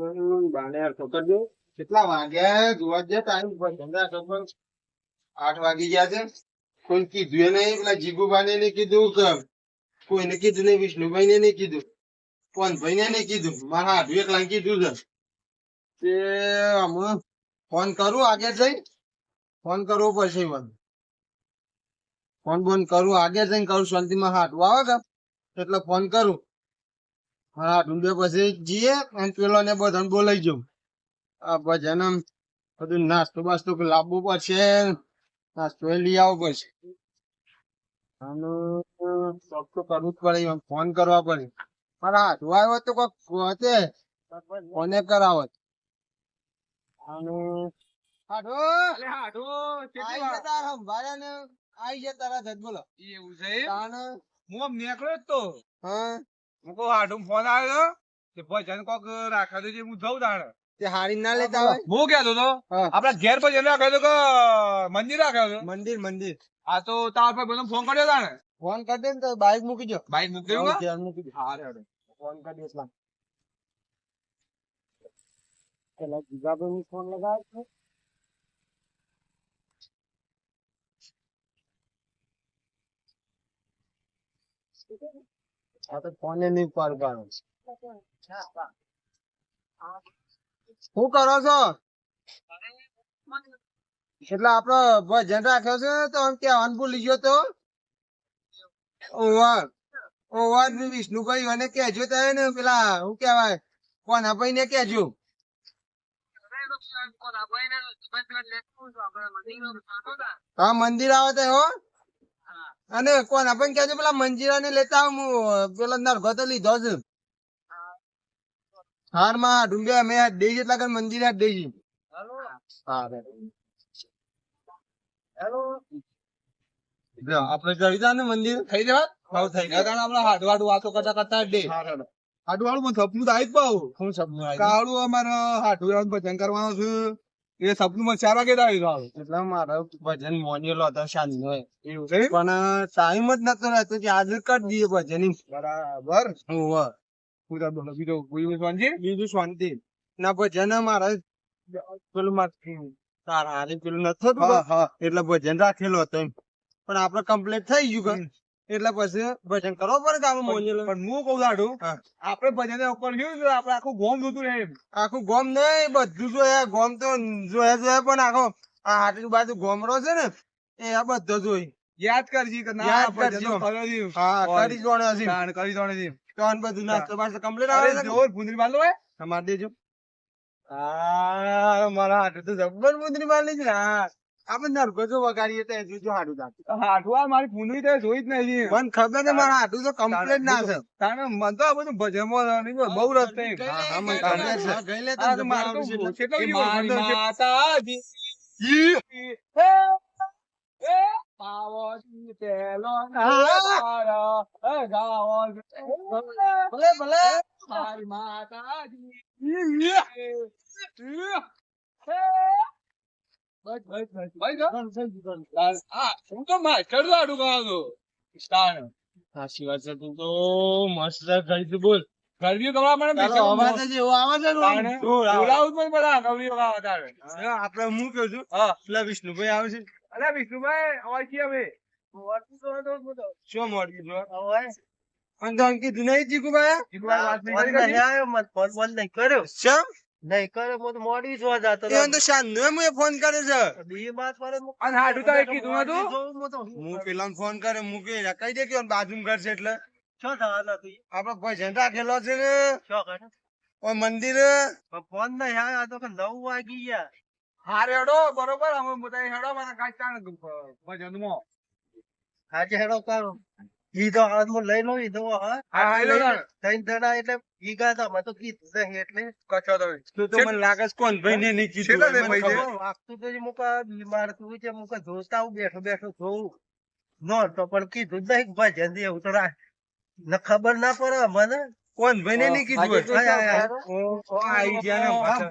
કીધું નહીં. પેલા જીગુભાઈ ને કીધું છે. તે હમણાં ફોન કરું આગળ જઈ ફોન કરવો પડશે મને. ફોન બોન કરું આગળ જઈને કરું. શાંતિમાં હાથ આવે કે એટલે ફોન કરું. હા ડુંબે પછી જઈએ અને પેલો ને બધાને બોલાઈ જાઉં. આ ભજન બધું નાસ્તો બાસ્તો લાવવું પડશે નાસ્તો એ લઈ આવવો પડશે. અને શોખ તો કરવું જ પડે એમ ફોન કરવા પડે. તો હોતે ફોને કરાવત? અને હાથું આઈ જા તારા સંભાળ્યા ને? આઈ જા તારા જજ બોલો. એવું છે હું આમ નીકળ્યો જ તો. હા. હું કહું હાડું ફોન આવ્યો કે ભજન કોક રાખા દેજે હું જઉં તાણે. તે હારી ના લેતા હોય? હું કહેતો તો. આપડા ઘેર ભજન રાખ્યો તો કે મંદિર રાખ્યો તો? મંદિર મંદિર. આ તો તાર પર બધો ફોન કર્યો તાણે? ફોન કરી દે ને તો બાઈક મૂકી જો બાઈક મૂકી દેવું ઘેર મૂકી દે હા રે ફોન કરી દે એટલા. પેલા જીગાભાઈ ફોન લગાવ્યો છે. આ તો શું કરો છો? એટલે આપડો ભજન રાખ્યો છે તો આમ કહેવાનું ભૂલી તો? ઓવર ઓવર વિષ્ણુભાઈ મને કહેજો તો ને પેલા શું કહેવાય, કોના ભાઈ ને કહેજો? હા, મંદિર આવે તો અને કોના ભાઈ કહેજો પેલા મંજીરા ને લેતા હું પેલા નરગો તો લીધો છે હારમાં ડુંગિયા મેં દઈ જેટલા કર મંદિરે હાથ દઈ હા હેલો. જો, આપણે ચડી જા ને મંદિર. થઈ જવા ભાવ થઈ ગયા કારણ આપણે હાડું હાડું વાતો કરતા કરતા ડે ગયો હાડું હાડું મને સપનું તો આવી જ પાવું શું સપનું કાળું અમારે હાડું ભજન કરવાનું છે. એ સપનું સારા ચાર વાગે જ આવ્યું એટલે મારો ભજન મોનેલો હતો શાંતિ એવું છે પણ ટાઈમ જ નતો રહેતો કે આજે કરી દઈએ ભજન બરાબર. હોવે. હું. તો બોલો બીજો બીજું શાંતિ? બીજું શાંતિ. ના ભજન મારે પેલું માર તારા હારે પેલું નતો એટલે ભજન રાખેલો હતો એમ. પણ આપડે કમ્પ્લીટ થઈ ગયું? એટલે પછી ભજન કરવો પડે કે આપણે પણ હું કઉ દાડું આપડે ભજન ઉપર ગયું તો આપડે આખું ગોમ જોતું રહે આખું ગોમ નહીં બધું જોયા ગોમ તો જોયા જોયા પણ આખો આ આટલી બાજુ ગોમરો છે ને એ આ બધો જોઈ. યાદ કરજી કે ના ભજન કરજો. હા કરી જોણે હશે. તાણ કરી જોણે છે. તો બધું નાસ્તો બાસ્તો કમ્પ્લીટ આવે છે જોર ભૂંદરી બાંધો હોય તમાર દેજો. હા મારા હાથે તો જબ્બર ભૂંદરી બાંધી છે હા. આપણે નરકો વગાડીએ તો હાડું મારી તો જોઈ જ નહીં મને ખબર છે મારા હાડું તો કમ્પ્લીટ ના છે તાણે મન તો આ બધું બહુ રસ છે એમ. હા, હા, મને તાણે ખબર છે. હા, ગઈ લે તો આ તો જબ્બર મારે તો આવશે એટલે. કેટલો એ વીડિયો મારી વાંધો છે. માતાજી. હે, હે, પાવતી પેલો તારો, હે, ગાવો ભલે ભલે મારી માતાજી હે, તો માસ્ટર તો આડું ગાવાનો સાચી વાત છે તું તો? મસ્ત ગઈ બોલ ગરબીઓ ગવા મને પૈસા અવાજ જ એવો આવે છે. બોલાવું પણ બધા ગરબીઓ ગાવા તારે. હા, આપણે હું. કહું છું હા. પેલા વિષ્ણુભાઈ આવે છે અરે વિષ્ણુભાઈ અવાજ અમે શું અને અંકિત નહીં જીગુભાઈ વિષ્ણુભાઈ વાત નહીં કરી હતી? શેમ નહીં કરે મો તો મોડી જોવા જાતો એ તો શાંત મેં ફોન કરે છે. બી બાત કરે અન અને હાડું તારે કીધું હતું મુ તો હું પેલા ફોન કરે મુ કે કહી દે કે બાજુમ ઘર છે એટલે. શું થવાનું હતું આપડે ભજન રાખેલો છે ને? છો કરે ઓ મંદિર? ફોન ના આવ્યો આ તો કે 9 વાગી ગયા. હા હેડો બરોબર? અમે બધા હેડો મારા કાચતા ભજનમાં. હાજે હેડો કરો. ઈ તો હાથમાં લઈ લો ઈ તો હા હા હા. ત્રણ જણા એટલે ઈ ગાતા મેં તો કીધું નહીં એટલે કશો તમે તું તો મને લાગે કોણ ભાઈ ને નહીં કીધું ભાઈ. વાગતું તો મુકા બીમાર તું છે મુકા જોતા આવું બેઠો બેઠો જોઉં નો તો પણ કીધું નહીં ભજન એવું તો રાખ ને ખબર ના પડે મને કોણ ભાઈ ને નહીં કીધું. હા, હા, હા. ઓ, ગયા આવો.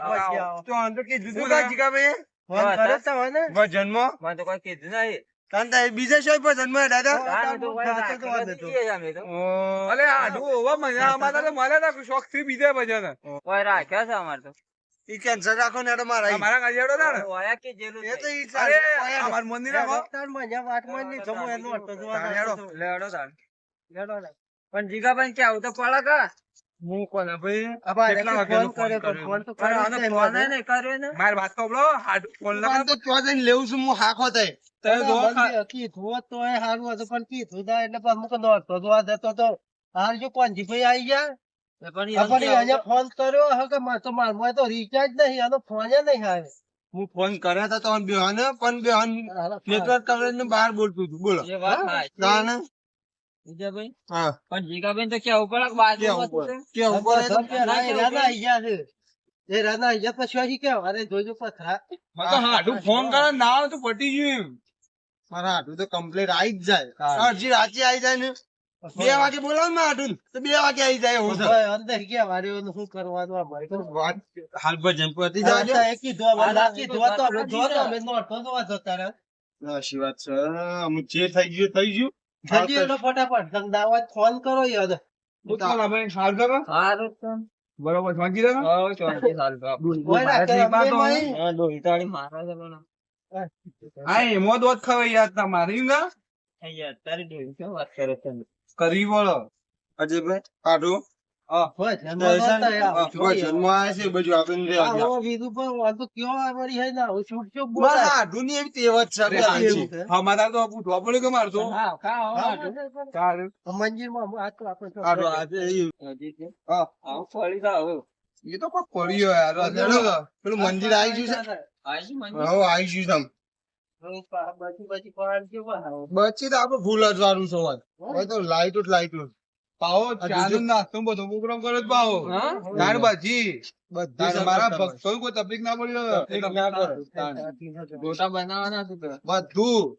આવો. તો અંદર કીધું તું કાં જીગાભાઈ? ફોન કર્યો તો મને ભજનમાં મને તો કોઈ કીધું નહીં તાન તાર બીજા શોય પર જન્મ દાદા? તો રાખ્યો તો તો. અલે આડું હોવા મને અમારા તો મળે ને શોખથી બીજા બજાને ઈ કેન્સર રાખો ને તો મારા મારા ગાજેડો ના ને એ તો ઈ અરે અમાર મંદિર રાખો તાર મજા વાતમાં ની જમો એનો અર્થ જોવા. તો. લેડો. લેડો ને. પણ જીગાભાઈ કે આવું તો પડે કા? હું કોણ? ભાઈ આ ભાઈ કેટલા ફોન વાગ્યાનો ફોન તો કર્યો? ફોન તો પણ કર્યો આનો ફોન ને નહીં કર્યો ને. માર વાત સાંભળો હાડ ફોન લગા ફોન તો ચો જઈને લેવું છું હું હાખો તમે જો બંધ કીધું તો એ હારું હતું પણ કીધું દા એટલે પછી મૂકો નહોતો જોવા જતો તો હાલ જો કોનજીભાઈ આઈ ગયા? પણ આપણે અહીંયા ફોન કર્યો હવે કે મારે તો મારમાં તો રિચાર્જ નહીં આનો ફોન નહીં આવે. હું ફોન કર્યા હતા તો બેહાને પણ બેહાન નેટવર્ક કવરેજ ને બહાર બોલતું હતું. બોલો. હા. પણ જીગાભાઈ તો કેવું પડે કેવું પડે? આઈ ગયા છે? એ રાના આઈ પછી હજી અરે જોજો પથરા? હાડું ફોન કરે ના આવે તો પટી ગયું મારા તો કમ્પ્લીટ આવી જ જાય. હા. રાતે આવી જાય ને. બે વાગે બોલાવો ને તો બે વાગે આવી જાય હું અંદર ગયા વારે શું કરવાનું આ ભાઈ તો હાલ જાજો કીધું જોત વાત છે. અમુક જે થઈ ગયું થઈ ગયું. જલ્દી એનો ફટાફટ તમે દાવત ફોન કરો યાર. બરોબર સમજી ના. હા, એમો દોત ખવાય યાદ ના મારી અત્યારે ડોલ કેમ વાત કરે બોલો. અજયભાઈ હાટું તો પૂછવા પડે કે મારતો. એ. તો કોઈ પડ્યો યાર. પેલું મંદિર આવી ગયું છે. આવી ગયું. બચી તો આપણે ફૂલ જ વાળું છે વાત હવે તો લાઈટ જ લાઈટ ચાનો બીજું- નાસ્તો બધો પ્રોગ્રામ કરે જ પાઓ ભાજી મારા ભક્તો કોઈ તકલીફ ના પડી. ગોટા બનાવવાના હતું બધું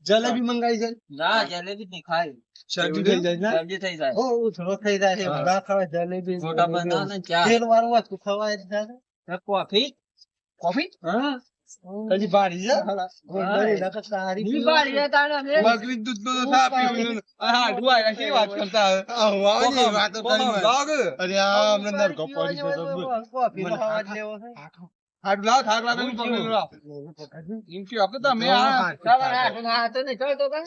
જલેબી મંગાવી છે ના, જલેબી નહીં ખાય. શરદી થઈ જાય થઈ જાય. ઓ, થઈ જાય. ના ખવાય જલેબી. ગોટા બનાવવાના ચા. તેલ વાળું વસ્તુ ખવાય કોફી. કોફી હા. હજી ભારી છે ને. બકરી દૂધ તો સાફ પીવું હા ડુઆ વાત કરતા હવે હું ને વાતો કરી લાગ અરે આ અમને છે લેવો છે. હાડ લાવ થાક લાગે ને પકડી લાવ એમ કે તો આ ના કાં?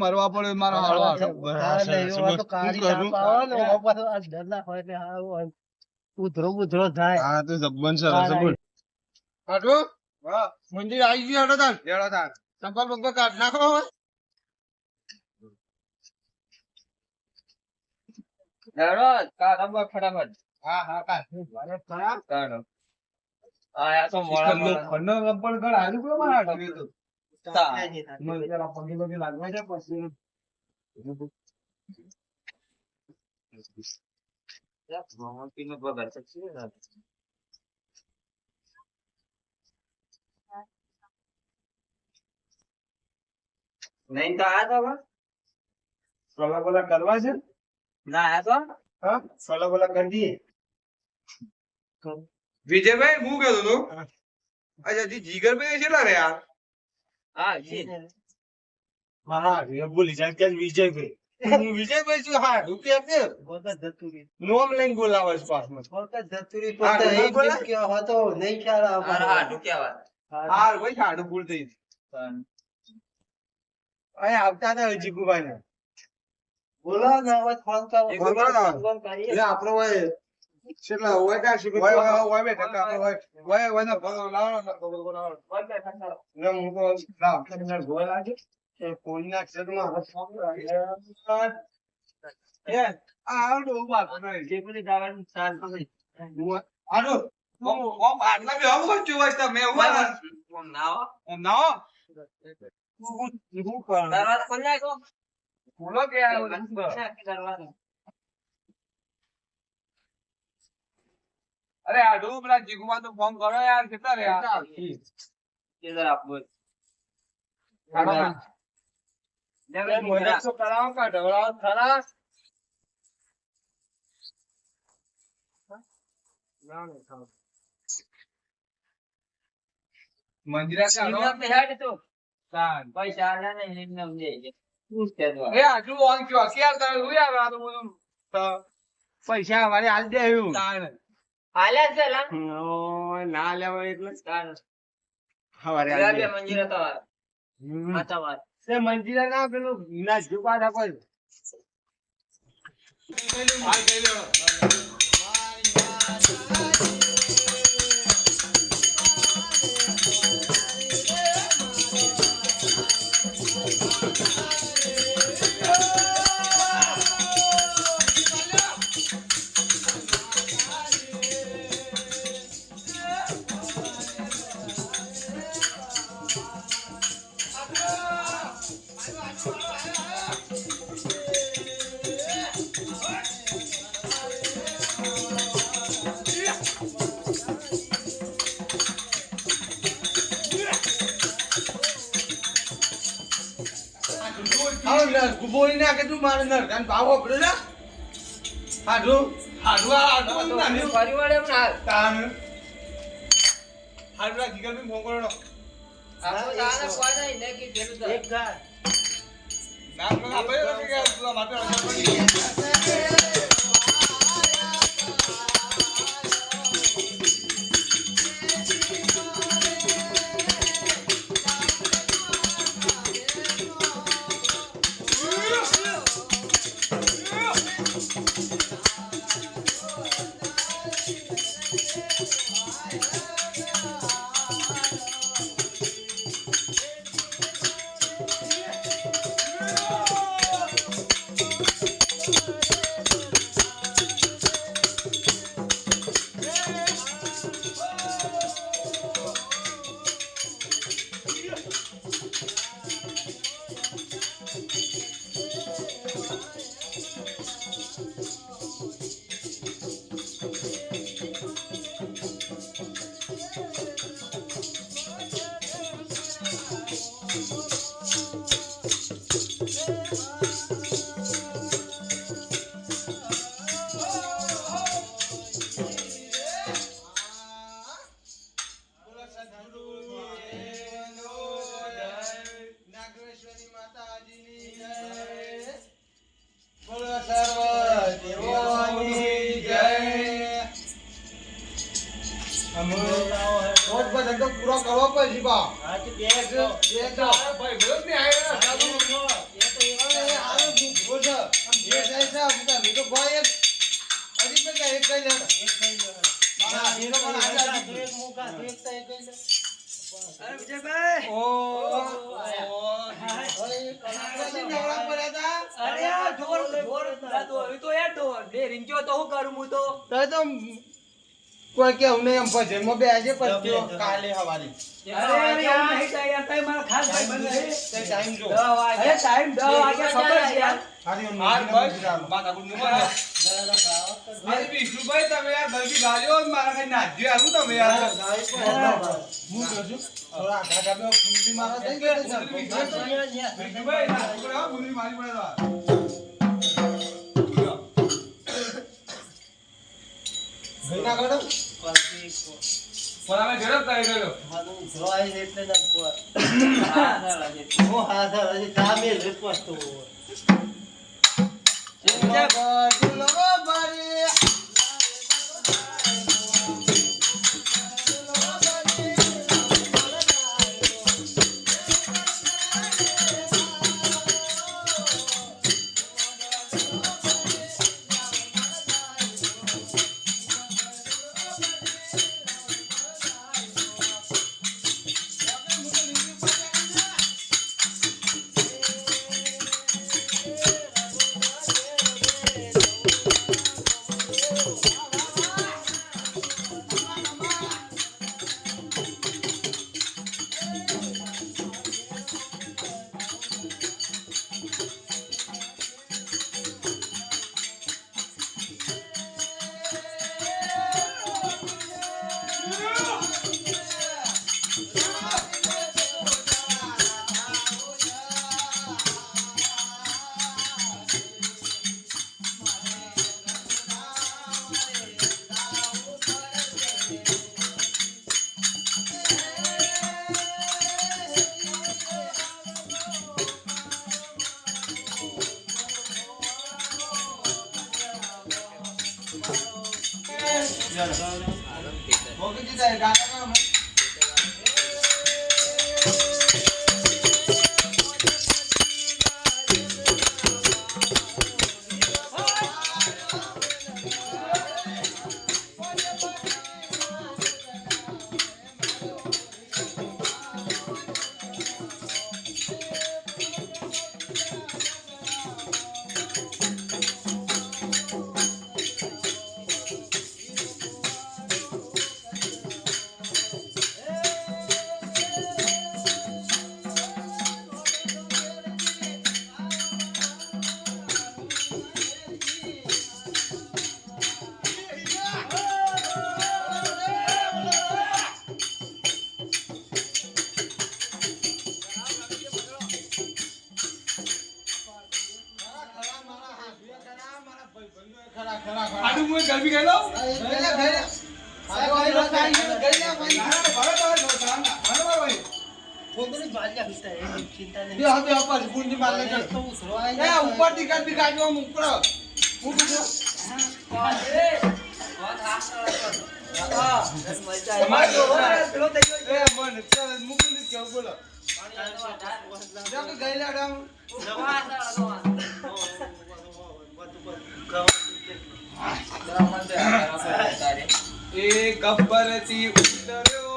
મરવા પડે મારો હાલો હાલો. હા, એટલે એવા તો કાળી શું કરું? ને, એમાં પાછો ડર ના હોય હારું હોય. ઉધરો ઉધરો જાય હા તો જબ્બન સર બોલ હાટુ મંદિર આવી ગયું હેડો તાર હેડો તાર સંપલ બંપલ કાઢ નાખો હવે હેડો, કાઢો ફટાફટ. હા હા કાઢ કાઢો. આ તો મોળા. ખંડો રબ્બર ઘર આજુ પેલો મારા હાથ તું. તા. મને જરા પગે પગે લાગવા છે પછી પગાર નહીં તો આયા તો? સોલા બોલા કરવા છે ના આ તો? હા સોલા બોલા કરી દઈએ વિજયભાઈ હું કહેતો હતો અચ્છા જી જીગર ભાઈ કેટલા રહ્યા હા, જી. હા બોલી જાય કે વિજયભાઈ હું વિજયભાઈ છું હા રૂપિયા કે ધતુરી. નોમ લઈને બોલાવે છે પાછમાં વગર ધતુરી હા, એક બોલા? જેમ કહેવા હોય તો નહીં ખ્યાલ આવે. હાર ભાઈ હાડું ભૂલ થઈ અહીં આવતા હતા જીગુભાઈ ને બોલો ને હવે ફોન કરો. ફોન કરો ને. ફોન કરીએ. આપણો હોય કેટલા હોય કાં છે કે ઓય ઓય ઓય બેઠા કા આપણે ઓય ઓય ઓય ના. બોલો લાવો ના બોલો લાવો. ને હું તો લાવ તમને ગોળ લાગે? એ કોઈના ક્ષેત્રમાં એ આ ઊભા તો જે પેલી દાવાનું સાલ પકડી. આડો. ઓમ ઓમ આટલા બી હમ કોણ જોવાય તમે ઓમ ના ઓમ ના. હો. શું કરવાનું દરવાજો ખોલી નાખો. બોલો કે દરવાજો. અરે આડું પેલા જીગુમાં તો ફોન કરો યાર કેટલા રે જરા આપો. મંદિરા તાન. પૈસા આલ્યા ને એમને છે. શું છે તો? એ આટલું વાંક થયું. ક્યાં તારે હું યાર આ તો બધું. તો પૈસા અમારે હાલ દે આવ્યું તાન. આલ્યા છે લા? ના લેવા એટલે તાન. પેલા હાલ દે. મંજીરા તમારા. હમ. આ તમારા. મંજીરા ના પેલું ના હાલ કહી દો. ગુબોળી ના કે તું મારે નર કાન ભાવ આપડે ને હાડુ હાડુ બધું નાખ્યું. ફરી વળે એમ ને હાલ. તાન હાડવા બી ફોન કરો ને. એક ગાય ના પણ આપણે તું માટે કોઈ કે અમને એમ ભજનમાં બે આજે પછી કાલે હવારે. અરે અરે જો આવો. તમે તમે? પણ અમે ઝડપ કરી ગયો મારું જોવાય એટલે. હા, હાથ હજી સામે જ પહોંચતો કેવું, બોલો. જો કે ગયેલા ડામ. એ ગબ્બરથી ઉતર્યો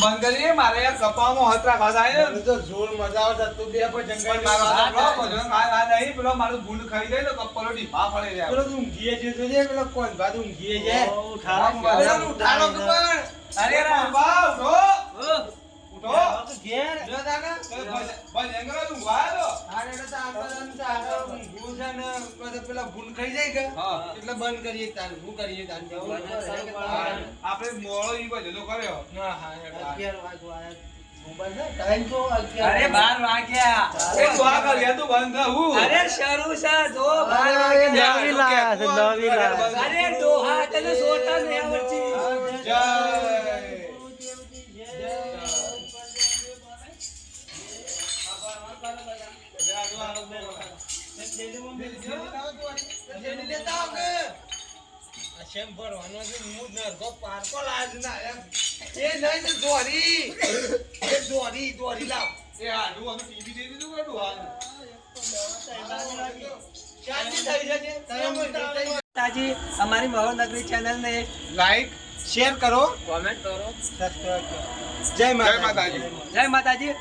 બંધ કરીએ મારે યાર કપામાં હતરા ખાધા છે. તો જોર મજા આવે તું બે પર જંગલ પણ મારો આ તો બધો ખાય આ નહીં, પેલો મારું ભૂંડ ખાઈ જાય તો કપ્પલો ઢીપા પડે છે. પેલો તું ઊંઘીએ છે તો જે પેલો કોણ બાદ ઊંઘીએ ઉઠાડો, ઉઠાડો. અરે ઉઠો. પેલા ભૂલ ખાઈ જાય કે? એટલે બંધ કરીએ તાર હું કરીએ તાર. આપણે મોળો ઈ ભજનો કર્યો. ના હા હેડો. અગિયાર વાગવા આયા. મોબાઈલ છે? ટાઈમ તો અગિયાર અરે બાર વાગ્યા. બંધ અરે શરૂ છે જો બાર વાગ્યા. અરે તને સોતા નહીં આવડતી. જય. જેની લેતા આવ કે? આ શેમ ભરવાનો છે હું નરકો પારકો લાજ ના એમ. એ નહીં તો દોરી. એ દોરી દોરી લાવ. એ હાડું અમે TV દઈ દીધું કે ડોહાને? શાંતિ થઈ જશે તમે તાજી અમારી મહોનગરી ચેનલ ને લાઈક શેર કરો. કોમેન્ટ કરો. સબસ્ક્રાઇબ કરો. જય જય માતાજી. જય માતાજી.